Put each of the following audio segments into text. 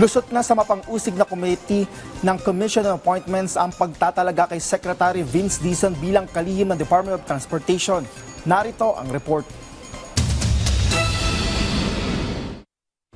Lusot na sa mapang-usig na committee ng Commission on Appointments ang pagtatalaga kay Secretary Vince Dizon bilang kalihim ng Department of Transportation. Narito ang report.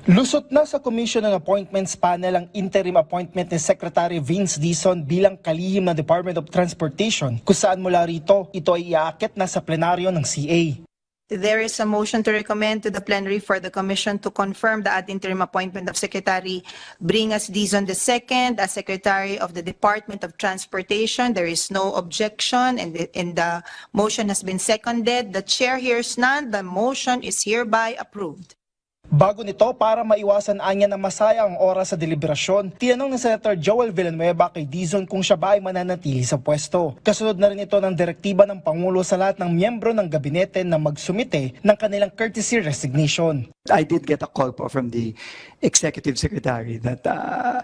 Lusot na sa Commission on Appointments panel ang interim appointment ni Secretary Vince Dizon bilang kalihim ng Department of Transportation kung saan mula rito ito ay iaakit na sa plenaryo ng CA. There is a motion to recommend to the plenary for the commission to confirm the ad interim appointment of Secretary Bringas Dizon II as Secretary of the Department of Transportation. There is no objection and the, and the motion has been seconded. The chair hears none. The motion is hereby approved. Bago nito, para maiwasan anya na masaya ang oras sa deliberasyon, tinanong ni Senator Joel Villanueva kay Dizon kung siya ba ay mananatili sa pwesto. Kasunod na rin ito ng direktiba ng Pangulo sa lahat ng miyembro ng gabinete na magsumite ng kanilang courtesy resignation. I did get a call po from the executive secretary that uh,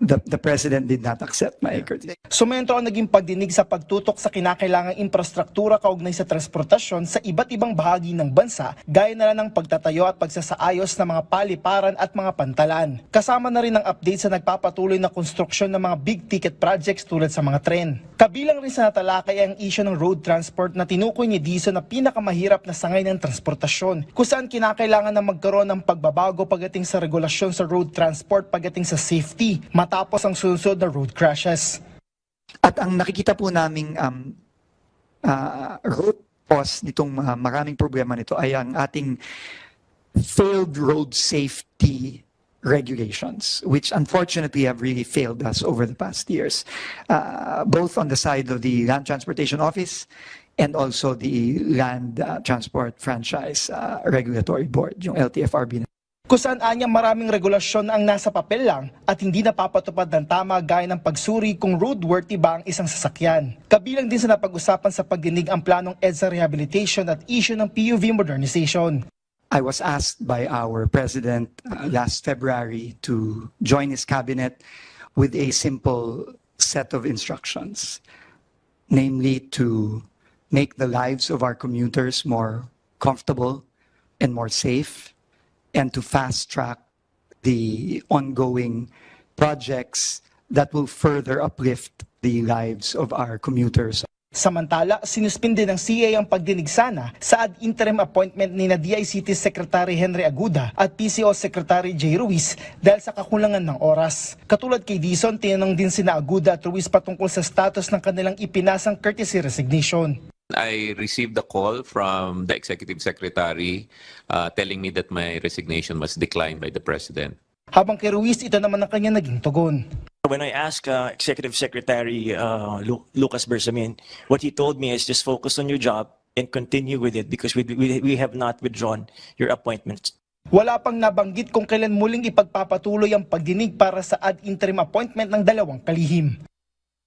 the, the president did not accept my courtesy. Sumento ang naging pagdinig sa pagtutok sa kinakailangang infrastruktura kaugnay sa transportasyon sa iba't ibang bahagi ng bansa, gaya na lang ng pagtatayo at pagsasaayos ng mga paliparan at mga pantalan. Kasama na rin ang update sa nagpapatuloy na konstruksyon ng mga big-ticket projects tulad sa mga tren. Kabilang rin sa natalakay ang isyo ng road transport na tinukoy ni Dizon na pinakamahirap na sangay ng transportasyon, kung kinakailangan na magkaroon ng pagbabago pagdating sa regulasyon sa road transport pagdating sa safety, matapos ang sunod na road crashes. At ang nakikita po naming um, uh, root cause nitong uh, maraming problema nito ay ang ating failed road safety regulations, which unfortunately have really failed us over the past years, uh, both on the side of the Land Transportation Office and also the Land uh, Transport Franchise uh, Regulatory Board, yung LTFRB. kung saan anya maraming regulasyon ang nasa papel lang at hindi napapatupad ng tama gaya ng pagsuri kung roadworthy ba ang isang sasakyan. Kabilang din sa napag-usapan sa pagdinig ang planong EDSA rehabilitation at issue ng PUV modernization. I was asked by our president uh, last February to join his cabinet with a simple set of instructions, namely to make the lives of our commuters more comfortable and more safe, and to fast track the ongoing projects that will further uplift the lives of our commuters Samantala, sinuspinde ng CA ang pagdinig sana sa ad interim appointment ni na DICT Secretary Henry Aguda at PCO Secretary Jay Ruiz dahil sa kakulangan ng oras. Katulad kay Dizon, tinanong din sina Aguda at Ruiz patungkol sa status ng kanilang ipinasang courtesy resignation. I received a call from the executive secretary uh, telling me that my resignation was declined by the president. Habang kay Ruiz, ito naman ang kanya naging tugon. When I asked uh, Executive Secretary uh, Lu- Lucas Bersamin, what he told me is just focus on your job and continue with it because we, we, we have not withdrawn your appointment. Wala pang nabanggit kung kailan muling ipagpapatuloy ang pagdinig para sa ad interim appointment ng dalawang kalihim.